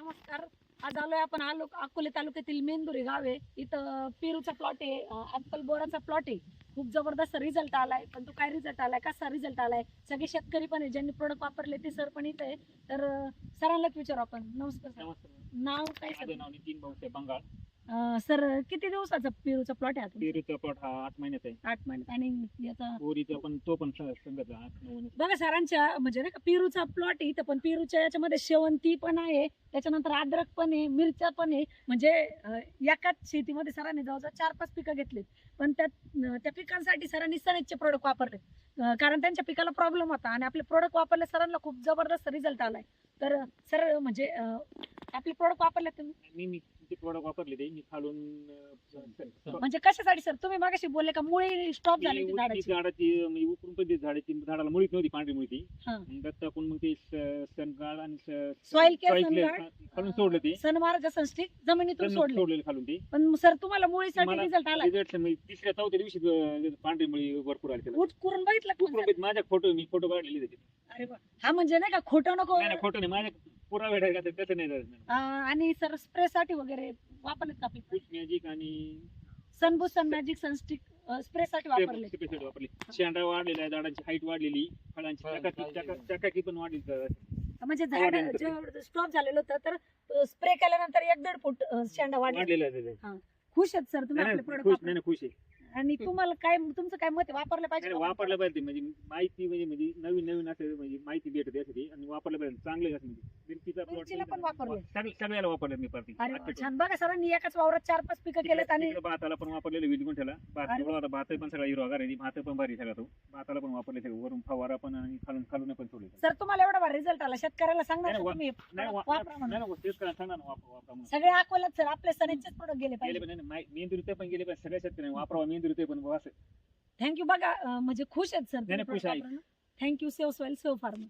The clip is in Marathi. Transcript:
नमस्कार. आज आलोय आपण आलो अकोले तालुक्यातील मेंदुरी गाव आहे. इथं पेरूचा प्लॉट आहे ऍपल बोराचा प्लॉट आहे. खूप जबरदस्त रिझल्ट आलाय. पण तो काय रिझल्ट आलाय? कसा रिझल्ट आलाय? सगळे शेतकरी पण आहे. ज्यांनी प्रोडक्ट वापरले ते सर पण इथे आहे. तर सरांनाच विचारू आपण. नमस्कार सर. नाव काय सर? नाव नितीन बंगाल. अं, सर किती दिवसाचा पेरूचा प्लॉट आहे पेरूचा प्लॉट हा आठ महिन्यात आहे. आठ महिन्यात. आणि याचा बोरीचा पण तो पण स- संगत आहे, आठ नऊ महिन्यात. बघा सरांच्या म्हणजे नाही का पेरूचा प्लॉट आहे इथं पण पेरूच्या याच्यामध्ये शेवंती पण आहे त्याच्यानंतर अद्रक पण आहे मिरच्या पण आहे. म्हणजे अं, एकाच शेतीमध्ये सरांनी जवळजवळ चार पाच पिकं घेतलीत. पण त्या अं, त्या पिकांसाठी सरांनी सनेजचे प्रोडक्ट वापरले. अं, कारण त्यांच्या पिकाला प्रॉब्लेम होता आणि आपले प्रोडक्ट वापरले सरांना खूप जबरदस्त रिझल्ट आलाय. तर सर म्हणजे अं, आपले प्रोडक्ट वापरले तुम्ही? मी मी ते प्रोडक्ट वापरले ते मी खालून अं, म्हणजे कशासाठी सर? तुम्ही मागाशी बोलले का मुळी स्टॉप झाली होती झाडाची? झाडाची म्हणजे उकरून पण ती झाडाची झाडाला मुळीच नव्हती पांढरी मुळी ती. हा. मग टाकून ते स- सनगाळ आणि स- Soil care soil care सनगाळ? खालून सोडलं ते. सनमार्ग संस्थित जमिनीतून जमिनीत सोडले. सोडलेलं खालून ते. पण सर तुम्हाला मुळीसाठी मला रिझल्ट आला? result तिसऱ्या चौथ्या दिवशी अं, पांढरी मुळी भरपूर आली त्याला. उठ करून बघितलं का उकरून माझ्या फोटो मी फोटो काढलेले त्याचे. अरे वा. हा म्हणजे नाही का खोटं नको नाही नाही, खोटं नाही. माझ्या पुरा वेळ का ते- तसं नाही. अं, आणि सर स्प्रे साठी वगैरे वापरलेत का magic आणि सनबूस सन मॅजिक सनस्टिक स्प्रे साठी वापरले वापरली. शेंडा वाढलेला आहे झाडांची हाईट वाढलेली. फळांची चकाकी चका- चकाकी पण वाढली म्हणजे झाड वाढलेलं स्टॉप झालेलं होतं तर स्प्रे केल्यानंतर एक दीड फूट अं, शेंडा वाढला. वाढलेलं आहे त्याचं. खुश आहेत सर? तुम्ही नाही, आपले नाही, खुश प्रोडक्ट नाही नाही, खुश आहे. आणि तुम्हाला काय तुमचं काय मत आहे? वापरलं पाहिजे का? वापरलं पाहिजे म्हणजे माहिती म्हणजे म्हणजे नवीन नवीन असं म्हणजे माहिती भेटत यासाठी आणि वापरलं पाहिजे चांगले असं म्हणजे. मिरचीचा plot मिरचीला पण वापरले. सगळ्या- सगळ्याला वापरलं मी पार्टी अरे वा, छान. बघा सरांनी एकाच वावरात चार पाच पिकं केलेत आणि भाताला पण वापरलेलं विल गुंठ्याला भात अरे एवढा होता, भात पण सगळा हिरवा आहे भात पण भारी सगळा तो. भाताला पण वापरले सगळं वरून फवारा पण आणि खालून खालून पण सोडले सर तुम्हाला एवढा भारी रिझल्ट आला. शेतकऱ्याला सांगणार नाही, का वा- तुम्ही? नाही वा- वापरा म्हणून. नाही, नाही, सांगा ना वापर वापरा म्हणून. सगळे अकोल्यात सर आपल्या सनेजचेच प्रोडक्ट गेले गेले पाहिजे. पण नाही, नाही, पण गेले पण सगळ्या शेतकऱ्यांनी वापरावा मेंदुरीते पण बुवा असं. थँक्यू बघा अं, म्हणजे खुश आहेत सर नाही, खुश आहे. Thank you save soil save farmer